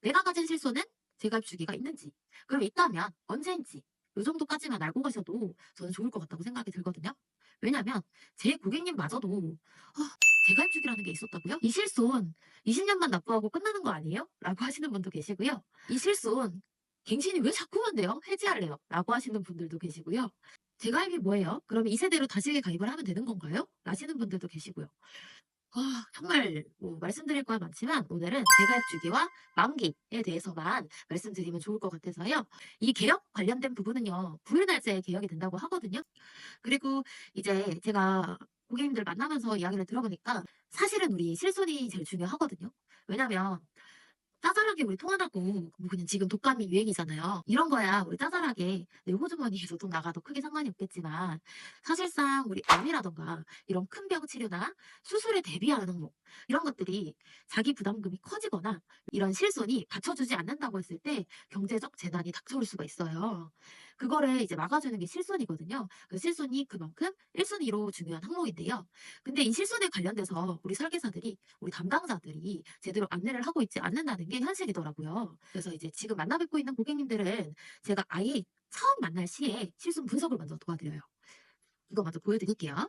내가 가진 실손은 재가입 주기가 있는지, 그럼 있다면 언제인지 요 정도까지만 알고 가셔도 저는 좋을 것 같다고 생각이 들거든요. 왜냐면 제 고객님마저도 어, 재가입 주기라는 게 있었다고요? 이 실손 20년만 납부하고 끝나는 거 아니에요? 라고 하시는 분도 계시고요. 이 실손 갱신이 왜 자꾸만 돼요? 해지할래요? 라고 하시는 분들도 계시고요. 재가입이 뭐예요? 그러면 이 세대로 다시 가입을 하면 되는 건가요? 라시는 분들도 계시고요. 아, 정말 뭐 말씀드릴 거야 많지만 오늘은 재가입 주기와 만기에 대해서만 말씀드리면 좋을 것 같아서요. 이 개혁 관련된 부분은요. 부일 날짜에 개혁이 된다고 하거든요. 그리고 이제 제가 고객님들 만나면서 이야기를 들어보니까 사실은 우리 실손이 제일 중요하거든요. 왜냐면 짜잘하게 우리 통화하고 뭐 그냥 지금 독감이 유행이잖아요. 이런 거야 우리 짜잘하게 내 호주머니에서 돈 나가도 크게 상관이 없겠지만 사실상 우리 암이라던가 이런 큰 병 치료나 수술에 대비하는 항목 이런 것들이 자기 부담금이 커지거나 이런 실손이 받쳐주지 않는다고 했을 때 경제적 재난이 닥쳐올 수가 있어요. 그거를 이제 막아주는 게 실손이거든요. 그 실손이 그만큼 1순위로 중요한 항목인데요. 근데 이 실손에 관련돼서 우리 설계사들이 우리 담당자들이 제대로 안내를 하고 있지 않는다는 게 현실이더라고요. 그래서 이제 지금 만나 뵙고 있는 고객님들은 제가 아예 처음 만날 시에 실손 분석을 먼저 도와드려요. 이거 먼저 보여드릴게요.